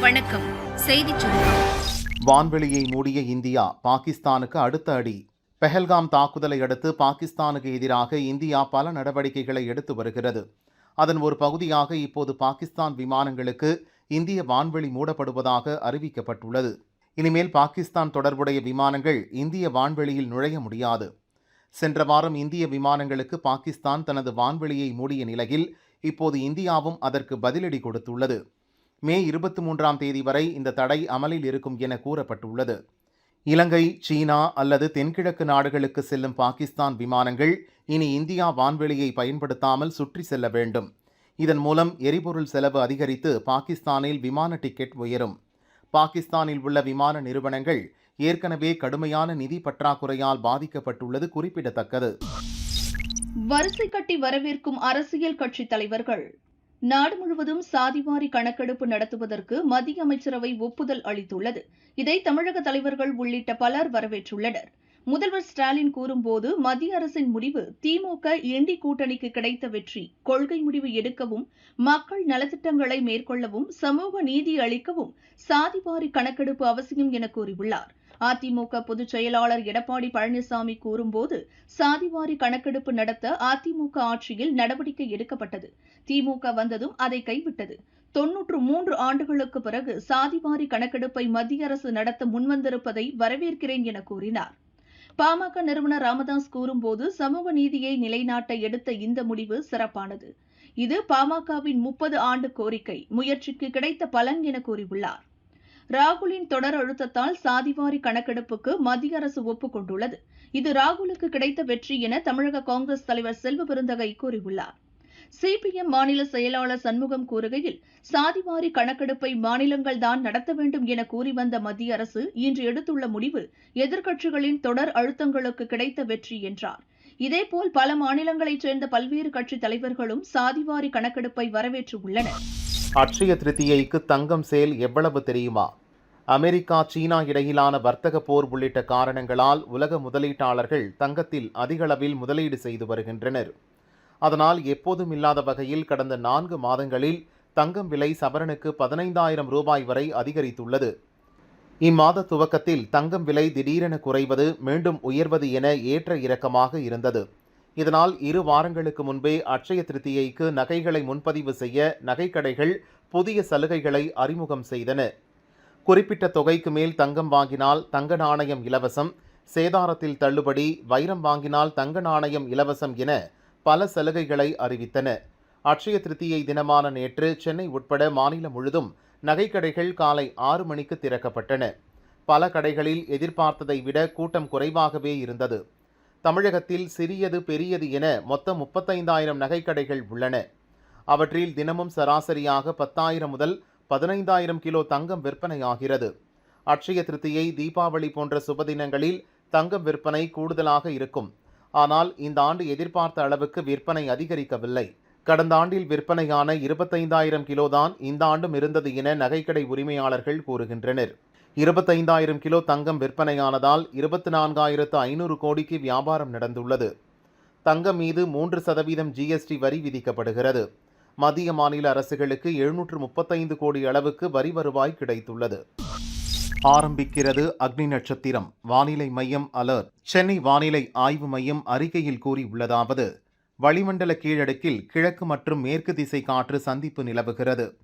வணக்கம். சுருக்கம் வான்வெளியை மூடிய இந்தியா பாகிஸ்தானுக்கு அடுத்த அடி. பெஹல்காம் தாக்குதலை அடுத்து பாகிஸ்தானுக்கு எதிராக இந்தியா பல நடவடிக்கைகளை எடுத்து வருகிறது. அதன் ஒரு பகுதியாக இப்போது பாகிஸ்தான் விமானங்களுக்கு இந்திய வான்வெளி மூடப்படுவதாக அறிவிக்கப்பட்டுள்ளது. இனிமேல் பாகிஸ்தான் தொடர்புடைய விமானங்கள் இந்திய வான்வெளியில் நுழைய முடியாது. சென்ற வாரம் இந்திய விமானங்களுக்கு பாகிஸ்தான் தனது வான்வெளியை மூடிய நிலையில் இப்போது இந்தியாவும் அதற்கு பதிலடி கொடுத்துள்ளது. மே இருபத்தி மூன்றாம் தேதி வரை இந்த தடை அமலில் இருக்கும் என கூறப்பட்டுள்ளது. இலங்கை சீனா அல்லது தென்கிழக்கு நாடுகளுக்கு செல்லும் பாகிஸ்தான் விமானங்கள் இனி இந்தியா வான்வெளியை பயன்படுத்தாமல் சுற்றி செல்ல வேண்டும். இதன் மூலம் எரிபொருள் செலவு அதிகரித்து பாகிஸ்தானில் விமான டிக்கெட் உயரும். பாகிஸ்தானில் உள்ள விமான நிறுவனங்கள் ஏற்கனவே கடுமையான நிதி பற்றாக்குறையால் பாதிக்கப்பட்டுள்ளது குறிப்பிடத்தக்கது. வரிசை கட்டி வரவேற்கும் அரசியல் கட்சி தலைவர்கள். நாடு முழுவதும் சாதிவாரி கணக்கெடுப்பு நடத்துவதற்கு மத்திய அமைச்சரவை ஒப்புதல் அளித்துள்ளது. இதை தமிழக தலைவர்கள் உள்ளிட்ட பலர் வரவேற்றுள்ளனர். முதல்வர் ஸ்டாலின் கூறும்போது மத்திய அரசின் முடிவு திமுக இண்டி கூட்டணிக்கு கிடைத்த வெற்றி கொள்கை முடிவு எடுக்கவும் மக்கள் நலத்திட்டங்களை மேற்கொள்ளவும் சமூக நீதி அளிக்கவும் சாதிவாரி கணக்கெடுப்பு அவசியம் என கூறியுள்ளார். அதிமுக பொதுச் செயலாளர் எடப்பாடி பழனிசாமி கூறும்போது சாதிவாரி கணக்கெடுப்பு நடத்த அதிமுக ஆட்சியில் நடவடிக்கை எடுக்கப்பட்டது. திமுக வந்ததும் அதை கைவிட்டது. தொன்னூற்று மூன்று ஆண்டுகளுக்கு பிறகு சாதிவாரி கணக்கெடுப்பை மத்திய அரசு நடத்த முன்வந்திருப்பதை வரவேற்கிறேன் என கூறினார். பாமக நிறுவனர் ராமதாஸ் கூறும்போது சமூக நீதியை நிலைநாட்ட எடுத்த இந்த முடிவு சிறப்பானது. இது பாமகவின் முப்பது ஆண்டு கோரிக்கை. முயற்சிக்கு கிடைத்த பலன் என கூறியுள்ளார். ராகுலின் தொடர் அழுத்தத்தால் சாதிவாரி கணக்கெடுப்புக்கு மத்திய அரசு ஒப்புக்கொண்டுள்ளது. இது ராகுலுக்கு கிடைத்த வெற்றி என தமிழக காங்கிரஸ் தலைவர் செல்வ பெருந்தகை கூறியுள்ளார். சிபிஎம் மாநில செயலாளர் சண்முகம் கூறுகையில் சாதிவாரி கணக்கெடுப்பை மாநிலங்கள் தான் நடத்த வேண்டும் என கூறி வந்த மத்திய அரசு இன்று எடுத்துள்ள முடிவு எதிர்க்கட்சிகளின் தொடர் அழுத்தங்களுக்கு கிடைத்த வெற்றி என்றார். இதேபோல் பல மாநிலங்களைச் சேர்ந்த பல்வேறு கட்சித் தலைவர்களும் சாதிவாரி கணக்கெடுப்பை வரவேற்றுள்ளனர். அட்சய திருத்தியைக்கு தங்கம் சேல் எவ்வளவு தெரியுமா? அமெரிக்கா சீனா இடையிலான வர்த்தக போர் உள்ளிட்ட காரணங்களால் உலக முதலீட்டாளர்கள் தங்கத்தில் அதிகளவில் முதலீடு செய்து வருகின்றனர். அதனால் எப்போதும் இல்லாத வகையில் கடந்த நான்கு மாதங்களில் தங்கம் விலை சவரனுக்கு பதினைந்தாயிரம் ரூபாய் வரை அதிகரித்துள்ளது. இம்மாத துவக்கத்தில் தங்கம் விலை திடீரென குறைவது மீண்டும் உயர்வது என ஏற்ற இறக்கமாக இருந்தது. இதனால் இரு வாரங்களுக்கு முன்பே அட்சய திருத்தியைக்கு நகைகளை முன்பதிவு செய்ய நகைக்கடைகள் புதிய சலுகைகளை அறிமுகம் செய்தன. குறிப்பிட்ட தொகைக்கு மேல் தங்கம் வாங்கினால் தங்க நாணயம் இலவசம் சேதாரத்தில் தள்ளுபடி வைரம் வாங்கினால் தங்க நாணயம் இலவசம் என பல சலுகைகளை அறிவித்தன. அட்சய திருத்தியை தினமான நேற்று சென்னை உட்பட மாநிலம் முழுதும் நகைக்கடைகள் காலை ஆறு மணிக்கு திறக்கப்பட்டன. பல கடைகளில் எதிர்பார்த்ததை விட கூட்டம் குறைவாகவே இருந்தது. தமிழகத்தில் சிறியது பெரியது என மொத்தம் முப்பத்தைந்தாயிரம் நகைக்கடைகள் உள்ளன. அவற்றில் தினமும் சராசரியாக பத்தாயிரம் முதல் பதினைந்தாயிரம் கிலோ தங்கம் விற்பனையாகிறது. அட்சய திருத்தியை தீபாவளி போன்ற சுபதினங்களில் தங்கம் விற்பனை கூடுதலாக இருக்கும். ஆனால் இந்த ஆண்டு எதிர்பார்த்த அளவுக்கு விற்பனை அதிகரிக்கவில்லை. கடந்த ஆண்டில் விற்பனையான இருபத்தைந்தாயிரம் கிலோ தான் இந்த ஆண்டும் இருந்தது என நகைக்கடை உரிமையாளர்கள் கூறுகின்றனர். இருபத்தைந்தாயிரம் கிலோ தங்கம் விற்பனையானதால் இருபத்தி நான்காயிரத்து ஐநூறு கோடிக்கு வியாபாரம் நடந்துள்ளது. தங்கம் மீது மூன்று சதவீதம் ஜிஎஸ்டி வரி விதிக்கப்படுகிறது. மத்திய மாநில அரசுகளுக்கு எழுநூற்று முப்பத்தைந்து கோடி அளவுக்கு வரி வருவாய் கிடைத்துள்ளது. ஆரம்பிக்கிறது அக்னி நட்சத்திரம். வானிலை மையம் அலர்ட். சென்னை வானிலை ஆய்வு மையம் அறிக்கையில் கூறியுள்ளதாவது வளிமண்டல கீழடுக்கில் கிழக்கு மற்றும் மேற்கு திசை காற்று சந்திப்பு நிலவுகிறது.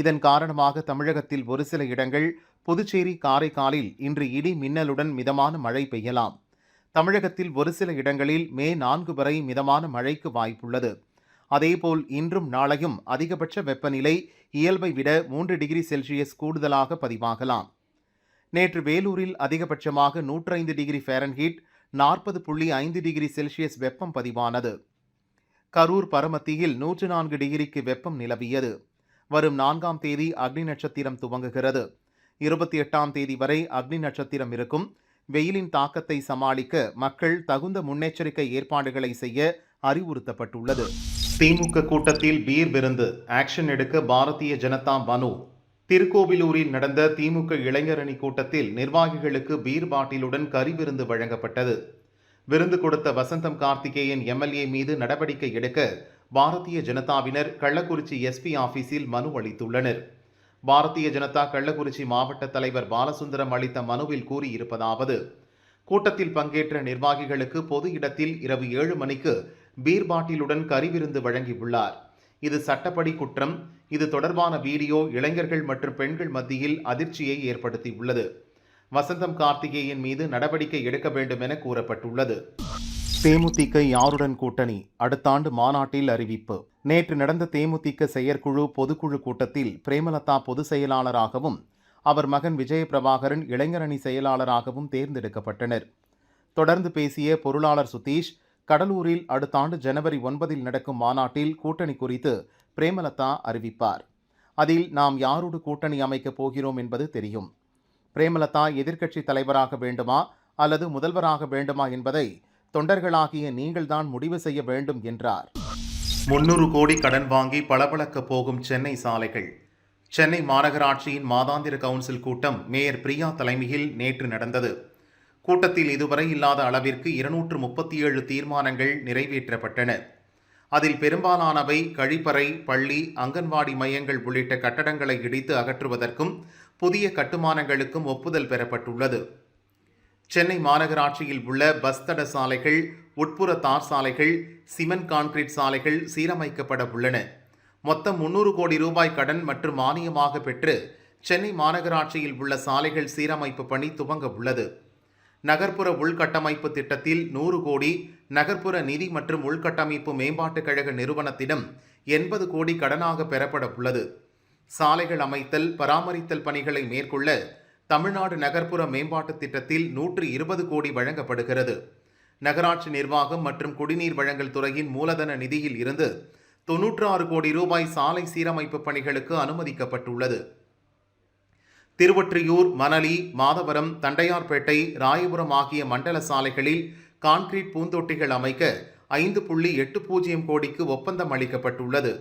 இதன் காரணமாக தமிழகத்தில் ஒரு சில இடங்கள் புதுச்சேரி காரைக்காலில் இன்று இடி மின்னலுடன் மிதமான மழை பெய்யலாம். தமிழகத்தில் ஒரு சில இடங்களில் மே நான்கு வரை மிதமான மழைக்கு வாய்ப்புள்ளது. அதேபோல் இன்றும் நாளையும் அதிகபட்ச வெப்பநிலை இயல்பை விட மூன்று டிகிரி செல்சியஸ் கூடுதலாக பதிவாகலாம். நேற்று வேலூரில் அதிகபட்சமாக நூற்றைந்து டிகிரி ஃபேரன்ஹீட் நாற்பது புள்ளி ஐந்து டிகிரி செல்சியஸ் வெப்பம் பதிவானது. கரூர் பரமத்தியில் நூற்று நான்கு டிகிரிக்கு வெப்பம் நிலவியது. வரும் நான்காம் தேதி அக்னி நட்சத்திரம் துவங்குகிறது. இருபத்தி எட்டாம் தேதி வரை அக்னி நட்சத்திரம் இருக்கும். வெயிலின் தாக்கத்தை சமாளிக்க மக்கள் தகுந்த முன்னெச்சரிக்கை ஏற்பாடுகளை செய்ய அறிவுறுத்தப்பட்டுள்ளது. திமுக கூட்டத்தில் பீர் விருந்து ஆக்ஷன் எடுக்க பாரதிய ஜனதா மனு. திருக்கோவிலூரில் நடந்த திமுக இளைஞரணி கூட்டத்தில் நிர்வாகிகளுக்கு பீர் பாட்டிலுடன் கறி விருந்து வழங்கப்பட்டது. விருந்து கொடுத்த வசந்தம் கார்த்திகேயன் எம்எல்ஏ மீது நடவடிக்கை எடுக்க பாரதிய ஜனதாவினர் கள்ளக்குறிச்சி எஸ்பி ஆபீஸில் மனு அளித்துள்ளனர். பாரதிய ஜனதா கள்ளக்குறிச்சி மாவட்ட தலைவர் பாலசுந்தரம் அளித்த மனுவில் கூறியிருப்பதாவது கூட்டத்தில் பங்கேற்ற நிர்வாகிகளுக்கு பொது இடத்தில் இரவு ஏழு மணிக்கு பீர் பாட்டிலுடன் கறிவிருந்து வழங்கியுள்ளார். இது சட்டப்படி குற்றம். இது தொடர்பான வீடியோ இளைஞர்கள் மற்றும் பெண்கள் மத்தியில் அதிர்ச்சியை ஏற்படுத்தியுள்ளது. வசந்தம் கார்த்திகேயன் மீது நடவடிக்கை எடுக்க வேண்டும் என கூறப்பட்டுள்ளது. தேமுதிக யாருடன் கூட்டணி? அடுத்த ஆண்டு மாநாட்டில் அறிவிப்பு. நேற்று நடந்த தேமுதிக செயற்குழு பொதுக்குழு கூட்டத்தில் பிரேமலதா பொதுச் செயலாளராகவும் அவர் மகன் விஜய பிரபாகரன் இளைஞரணி செயலாளராகவும் தேர்ந்தெடுக்கப்பட்டனர். தொடர்ந்து பேசிய பொருளாளர் சுதீஷ் கடலூரில் அடுத்த ஆண்டு ஜனவரி ஒன்பதில் நடக்கும் மாநாட்டில் கூட்டணி குறித்து பிரேமலதா அறிவிப்பார். அதில் நாம் யாரோடு கூட்டணி அமைக்கப் போகிறோம் என்பது தெரியும். பிரேமலதா எதிர்க்கட்சி தலைவராக வேண்டுமா அல்லது முதல்வராக வேண்டுமா என்பதை தொண்டர்களாகிய நீங்கள்தான் முடிவு செய்ய வேண்டும் என்றார். முன்னூறு கோடி கடன் வாங்கி பளபளக்க போகும் சென்னை சாலைகள். சென்னை மாநகராட்சியின் மாதாந்திர கவுன்சில் கூட்டம் மேயர் பிரியா தலைமையில் நேற்று நடந்தது. கூட்டத்தில் இதுவரை இல்லாத அளவிற்கு இருநூற்று முப்பத்தி ஏழு தீர்மானங்கள் நிறைவேற்றப்பட்டன. அதில் பெரும்பாலானவை கழிப்பறை பள்ளி அங்கன்வாடி மையங்கள் உள்ளிட்ட கட்டடங்களை இடித்து அகற்றுவதற்கும் புதிய கட்டுமானங்களுக்கும் ஒப்புதல் பெறப்பட்டுள்ளது. சென்னை மாநகராட்சியில் உள்ள பஸ் தட சாலைகள் உட்புற தார் சாலைகள் சிமெண்ட் கான்கிரீட் சாலைகள் சீரமைக்கப்பட உள்ளன. மொத்தம் முன்னூறு கோடி ரூபாய் கடன் மற்றும் மானியமாக பெற்று சென்னை மாநகராட்சியில் உள்ள சாலைகள் சீரமைப்பு பணி துவங்க உள்ளது. நகர்ப்புற உள்கட்டமைப்பு திட்டத்தில் நூறு கோடி நகர்ப்புற நிதி மற்றும் உள்கட்டமைப்பு மேம்பாட்டுக் கழக நிறுவனத்திடம் எண்பது கோடி கடனாக பெறப்பட உள்ளது. சாலைகள் அமைத்தல் பராமரித்தல் பணிகளை மேற்கொள்ள தமிழ்நாடு நகர்ப்புற மேம்பாட்டு திட்டத்தில் நூற்று இருபது கோடி வழங்கப்படுகிறது. நகராட்சி நிர்வாகம் மற்றும் குடிநீர் வழங்கல் துறையின் மூலதன நிதியில் இருந்து தொன்னூற்று ஆறு கோடி ரூபாய் சாலை சீரமைப்பு பணிகளுக்கு அனுமதிக்கப்பட்டுள்ளது. திருவொற்றியூர் மணலி மாதவரம் தண்டையார்பேட்டை ராயபுரம் ஆகிய மண்டல சாலைகளில் கான்கிரீட் பூந்தொட்டிகள் அமைக்க ஐந்து புள்ளி எட்டு பூஜ்ஜியம் கோடிக்கு ஒப்பந்தம் அளிக்கப்பட்டுள்ளது.